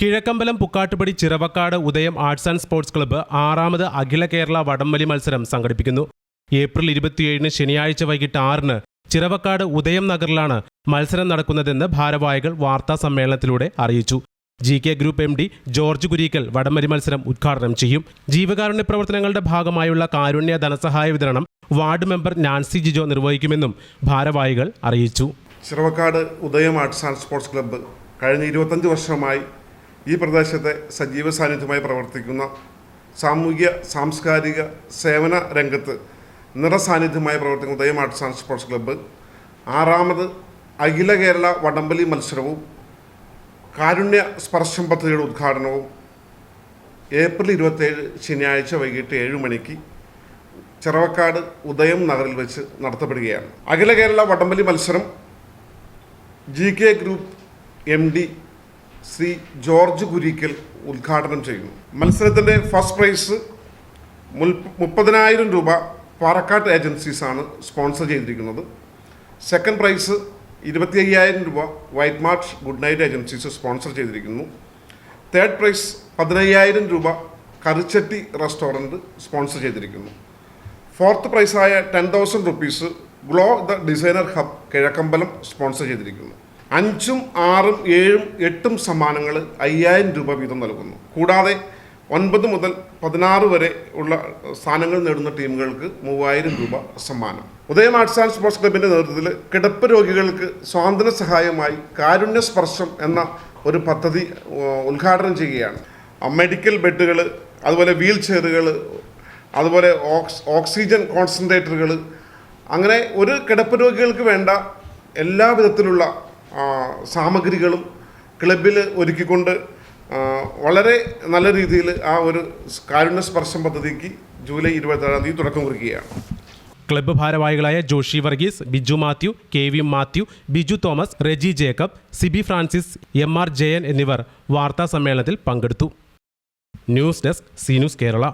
കിഴക്കമ്പലം പുക്കാട്ടുപടി ചിറവക്കാട് ഉദയം arts and sports club ആറാമത് അഖില കേരള വടംവലി മത്സരം സംഘടിപ്പിക്കുന്നു. ഏപ്രിൽ ഇരുപത്തിയേഴിന് ശനിയാഴ്ച വൈകിട്ട് ആറിന് ചിറവക്കാട് ഉദയം നഗറിലാണ് മത്സരം നടക്കുന്നതെന്ന് ഭാരവാഹികൾ വാർത്താ സമ്മേളനത്തിലൂടെ അറിയിച്ചു. G K group M D George Kureekkal വടംവലി മത്സരം ഉദ്ഘാടനം ചെയ്യും. ജീവകാരുണ്യ പ്രവർത്തനങ്ങളുടെ ഭാഗമായുള്ള കാരുണ്യ ധനസഹായ വിതരണം വാർഡ് മെമ്പർ നാൻസി ജിജോ നിർവഹിക്കുമെന്നും ഭാരവാഹികൾ അറിയിച്ചു. ചിറവക്കാട് ഉദയം ആർട്സ് ആൻഡ് സ്പോർട്സ് ക്ലബ്ബ് കഴിഞ്ഞ ഇരുപത്തഞ്ച് വർഷമായി ഈ പ്രദേശത്തെ സജീവ സാന്നിധ്യമായി പ്രവർത്തിക്കുന്ന സാമൂഹ്യ സാംസ്കാരിക സേവന രംഗത്ത് നിറസാന്നിധ്യമായി പ്രവർത്തിക്കുന്ന ദൈവം ആർട്സ് ആൻഡ് സ്പോർട്സ് ക്ലബ്ബ് ആറാമത് അഖില കേരള വടംവലി മത്സരവും കാരുണ്യ സ്പർശം പദ്ധതിയുടെ ഉദ്ഘാടനവും ഏപ്രിൽ ഇരുപത്തേഴ് ശനിയാഴ്ച വൈകിട്ട് ഏഴ് മണിക്ക് ചിറവക്കാട് ഉദയം നഗറിൽ വെച്ച് നടത്തപ്പെടുകയാണ്. അഖില കേരള വടംവലി മത്സരം G K group M D Shri George Kurikkal ഉദ്ഘാടനം ചെയ്യുന്നു. മത്സരത്തിന്റെ ഫസ്റ്റ് പ്രൈസ് മുപ്പതിനായിരം രൂപ പാറക്കാട്ട് ഏജൻസീസാണ് സ്പോൺസർ ചെയ്തിരിക്കുന്നത്. സെക്കൻഡ് പ്രൈസ് ഇരുപത്തി അയ്യായിരം രൂപ white march good night agencies sponsor ചെയ്തിരിക്കുന്നു. തേർഡ് പ്രൈസ് പതിനയ്യായിരം രൂപ കറിച്ചട്ടി റെസ്റ്റോറന്റ് സ്പോൺസർ ചെയ്തിരിക്കുന്നു. Fourth പ്രൈസായ ten thousand rupees glow the designer hub Kizhakkambalam sponsor ചെയ്തിരിക്കുന്നു. അഞ്ചും ആറും ഏഴും എട്ടും സമ്മാനങ്ങൾ അയ്യായിരം രൂപ വീതം നൽകുന്നു. കൂടാതെ ഒൻപത് മുതൽ പതിനാറ് വരെ ഉള്ള സ്ഥാനങ്ങൾ നേടുന്ന ടീമുകൾക്ക് മൂവായിരം രൂപ സമ്മാനം. ഉദയം ആർട്സ് ആൻഡ് സ്പോർട്സ് ക്ലബിന്റെ നേതൃത്വത്തിൽ കിടപ്പ് രോഗികൾക്ക് സ്വാതന്ത്ര്യ സഹായമായി കാരുണ്യ സ്പർശം എന്ന ഒരു പദ്ധതി ഉദ്ഘാടനം ചെയ്യുകയാണ്. മെഡിക്കൽ ബെഡുകൾ അതുപോലെ വീൽ ചെയറുകൾ അതുപോലെ ഓക്സ് ഓക്സിജൻ കോൺസെൻട്രേറ്ററുകൾ അങ്ങനെ ഒരു കിടപ്പ് രോഗികൾക്ക് വേണ്ട എല്ലാ വിധത്തിലുള്ള സാമഗ്രികളും ക്ലബിൽ ഒരുക്കിക്കൊണ്ട് വളരെ നല്ല രീതിയിൽ ആ ഒരു കാരുണ്യ സ്പർശം പദ്ധതിക്ക് ജൂലൈ ഇരുപത്തേഴാം തീയതി തുടക്കം കുറിക്കുകയാണ്. ക്ലബ്ബ് ഭാരവാഹികളായ Joshi Varghese Biju Mathew K V Mathew Biju Thomas Reji Jacob Sibi Francis M R Jayan എന്നിവർ വാർത്താ സമ്മേളനത്തിൽ പങ്കെടുത്തു. News desk C news Kerala.